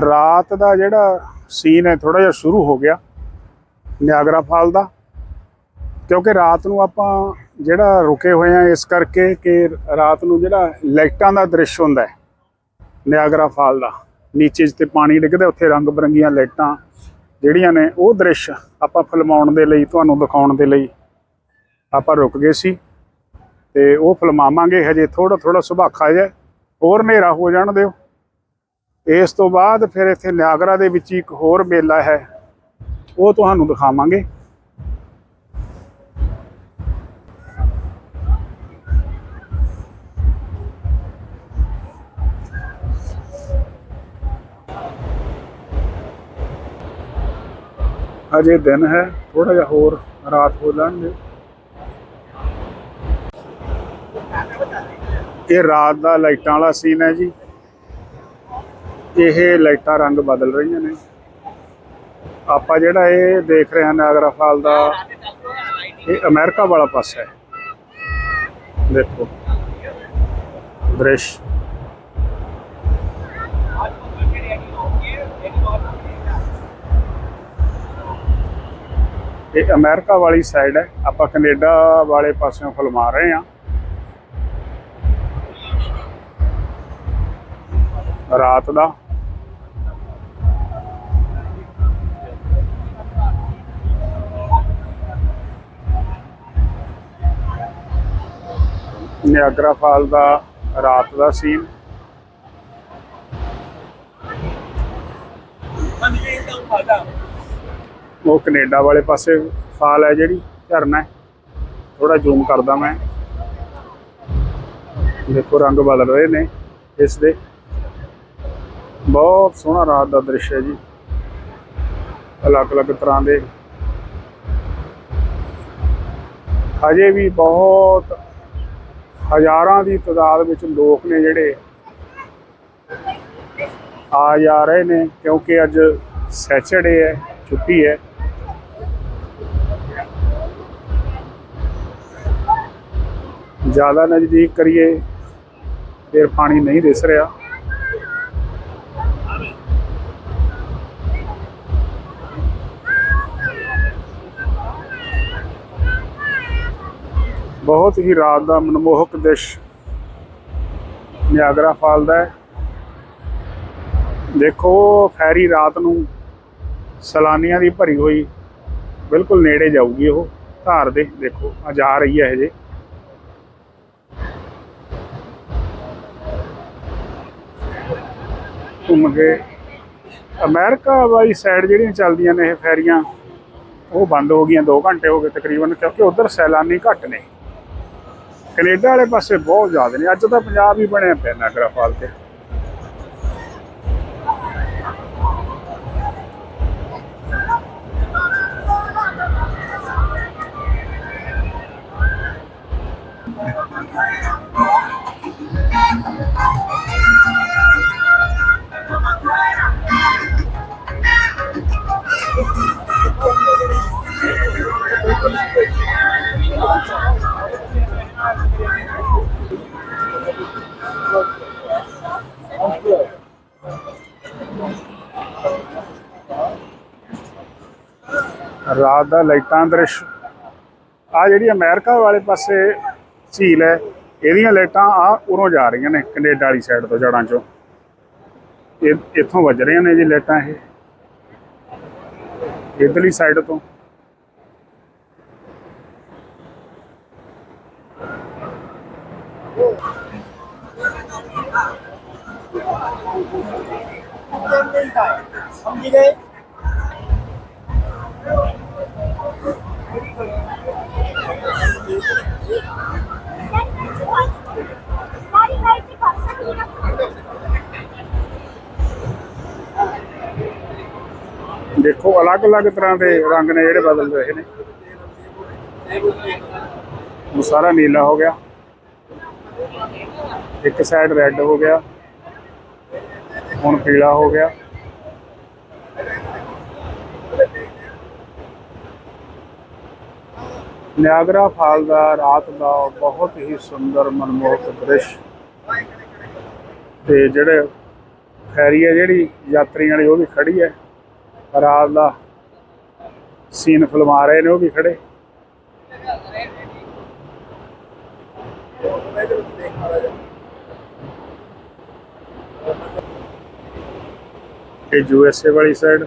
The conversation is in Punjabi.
ਰਾਤ ਦਾ ਜਿਹੜਾ ਸੀਨ ਹੈ ਥੋੜਾ ਜਿਹਾ ਸ਼ੁਰੂ ਹੋ ਗਿਆ ਨਿਆਗਰਾ ਫਾਲ ਦਾ। ਕਿਉਂਕਿ ਰਾਤ ਨੂੰ ਆਪਾਂ ਜਿਹੜਾ ਰੁਕੇ ਹੋਏ ਆ ਇਸ ਕਰਕੇ ਕਿ ਰਾਤ ਨੂੰ ਜਿਹੜਾ ਲਾਈਟਾਂ ਦਾ ਦ੍ਰਿਸ਼ ਹੁੰਦਾ ਹੈ, ਨਿਆਗਰਾ ਫਾਲ ਦਾ। ਨੀਚੇ ਜਿੱਥੇ ਪਾਣੀ ਡਿੱਗਦਾ, ਉੱਥੇ ਰੰਗ ਬਰੰਗੀਆਂ ਲਾਈਟਾਂ ਜਿਹੜੀਆਂ ਨੇ, ਉਹ ਦ੍ਰਿਸ਼ ਆਪਾਂ ਫਿਲਮਾਉਣ ਦੇ ਲਈ, ਤੁਹਾਨੂੰ ਦਿਖਾਉਣ ਦੇ ਲਈ ਆਪਾਂ ਰੁਕ ਗਏ ਸੀ। ਤੇ ਉਹ ਫਿਲਮਾਵਾਂਗੇ, ਹਜੇ ਥੋੜਾ ਥੋੜਾ ਸੁਭਾਖਾ ਜਿਹਾ, ਹੋਰ ਹਨੇਰਾ ਹੋ ਜਾਣ ਦਿਓ। ਇਸ ਤੋਂ ਬਾਅਦ ਫਿਰ ਇੱਥੇ ਨਿਆਗਰਾ ਦੇ ਵਿੱਚ ਇੱਕ ਹੋਰ ਮੇਲਾ ਹੈ। ਉਹ ਤੁਹਾਨੂੰ ਦਿਖਾਵਾਂਗੇ। ਅਜੇ ਦਿਨ ਹੈ ਥੋੜਾ ਜਿਹਾ ਹੋਰ ਰਾਤ ਹੋ ਜਾਣ ਇਹ ਰਾਤ ਦਾ ਲਾਈਟਾਂ ਵਾਲਾ ਸੀਨ ਹੈ ਜੀ। ਇਹ ਲਾਈਟਾਂ ਰੰਗ ਬਦਲ ਰਹੀਆਂ ਨੇ। ਆਪਾਂ ਜਿਹੜਾ ਇਹ ਦੇਖ ਰਹੇ ਹਾਂ ਨਾਗਰਾ ਫਾਲ ਦਾ, ਇਹ ਅਮਰੀਕਾ ਵਾਲਾ ਪਾਸਾ ਹੈ। ਦੇਖੋ, ਦ੍ਰਿਸ਼। ਇਹ ਅਮਰੀਕਾ ਵਾਲੀ ਸਾਈਡ ਹੈ। ਆਪਾਂ ਕੈਨੇਡਾ ਵਾਲੇ ਪਾਸਿਓਂ ਫਿਲਮਾ ਰਹੇ ਹਾਂ। ਰਾਤ ਦਾ। ਨਿਆਗਰਾ ਫਾਲ ਦਾ ਰਾਤ ਦਾ ਸੀਨ। ਉਹ ਕੈਨੇਡਾ ਵਾਲੇ ਪਾਸੇ ਫਾਲ ਹੈ ਜਿਹੜੀ, ਝਰਨਾ ਥੋੜਾ ਜ਼ੂਮ ਕਰਦਾ ਮੈਂ। ਦੇਖੋ ਰੰਗ ਬਦਲ ਰਹੇ ਨੇ ਇਸ ਦੇ। ਬਹੁਤ ਸੋਹਣਾ ਰਾਤ ਦਾ ਦ੍ਰਿਸ਼ ਹੈ ਜੀ। ਅਲੱਗ-ਅਲੱਗ ਤਰ੍ਹਾਂ ਦੇ। ਹਜੇ ਵੀ ਬਹੁਤ ਹਜ਼ਾਰਾਂ ਦੀ ਤਾਦਾਦ ਵਿੱਚ ਲੋਕ ਨੇ ਜਿਹੜੇ ਆ ਜਾ ਰਹੇ ਨੇ, ਕਿਉਂਕਿ ਅੱਜ ਸੈਚਰਡੇ ਹੈ, ਛੁੱਟੀ ਹੈ। ਜ਼ਿਆਦਾ ਨਜ਼ਦੀਕ ਕਰੀਏ, ਫਿਰ ਪਾਣੀ ਨਹੀਂ ਦਿਸ ਰਿਹਾ। ਬਹੁਤ ਹੀ ਰਾਤ ਦਾ ਮਨਮੋਹਕ ਦ੍ਰਿਸ਼ ਨਿਆਗਰਾ ਫਾਲ ਦਾ ਹੈ। ਦੇਖੋ, ਫੈਰੀ ਰਾਤ ਨੂੰ ਸਲਾਨੀਆਂ ਦੀ ਭਰੀ ਹੋਈ ਬਿਲਕੁਲ ਨੇੜੇ ਜਾਊਗੀ ਉਹ। ਧਾਰ ਦੇ, ਦੇਖੋ, ਆ ਜਾ ਰਹੀ ਹੈ ਹਜੇ ਘੁੰਮ ਕੇ ਅਮਰੀਕਾ ਵਾਲੀ ਸਾਈਡ ਜਿਹੜੀਆਂ ਚੱਲਦੀਆਂ ਨੇ ਇਹ ਫੈਰੀਆਂ, ਉਹ ਬੰਦ ਹੋ ਗਈਆਂ 2 ਘੰਟੇ ਹੋ ਗਏ ਤਕਰੀਬਨ, ਕਿਉਂਕਿ ਉਧਰ ਸੈਲਾਨੀ ਘੱਟ ਨੇ। ਕੈਨੇਡਾ ਵਾਲੇ ਪਾਸੇ ਬਹੁਤ ਜ਼ਿਆਦਾ ਨੇ। ਅੱਜ ਤਾਂ ਪੰਜਾਬ ਹੀ ਬਣਿਆ ਪਿਆ ਨਾਗਰਾ ਫਾਲ ਤੇ ਰਾਤ ਦਾ ਲਾਈਟਾਂ ਦ੍ਰਿਸ਼। ਆ ਜਿਹੜੀ ਅਮਰੀਕਾ ਵਾਲੇ ਪਾਸੇ ਝੀਲ ਹੈ, ਇਹਦੀਆਂ ਲਾਈਟਾਂ ਆ ਉਰੋਂ ਜਾ ਰਹੀਆਂ ਨੇ, ਕੈਨੇਡਾ ਵਾਲੀ ਸਾਈਡ ਤੋਂ ਜੜਾਂ ਚੋਂ। ਇਹ ਇੱਥੋਂ ਵੱਜ ਰਹੀਆਂ ਨੇ ਜੀ ਲਾਈਟਾਂ ਇਹ। ਇਧਰਲੀ ਸਾਈਡ ਤੋਂ। ਸਮਝ ਗਏ? ਦੇਖੋ ਅਲੱਗ-ਅਲੱਗ ਤਰ੍ਹਾਂ ਦੇ ਰੰਗ ਨੇ ਜਿਹੜੇ ਬਦਲ ਰਹੇ ਨੇ ਉਹ ਸਾਰਾ ਨੀਲਾ ਹੋ ਗਿਆ ਇੱਕ ਸਾਈਡ ਰੈੱਡ ਹੋ ਗਿਆ ਹੁਣ ਪੀਲਾ ਹੋ ਗਿਆ ਨਿਆਗਰਾ ਫਾਲ ਦਾ ਰਾਤ ਦਾ ਬਹੁਤ ਹੀ ਸੁੰਦਰ ਮਨਮੋਹਕ ਦ੍ਰਿਸ਼। ਤੇ ਜਿਹੜੇ ਫੈਰੀ ਹੈ, ਜਿਹੜੀ ਯਾਤਰੀਆਂ ਵਾਲੀ, ਉਹ ਵੀ ਖੜੀ ਹੈ। ਰਾਤ ਦਾ ਸੀਨ ਫਿਲਮਾ ਰਹੇ ਨੇ, ਉਹ ਵੀ ਖੜੇ। ਇਹ ਯੂ ਐਸ ਏ ਵਾਲੀ ਸਾਈਡ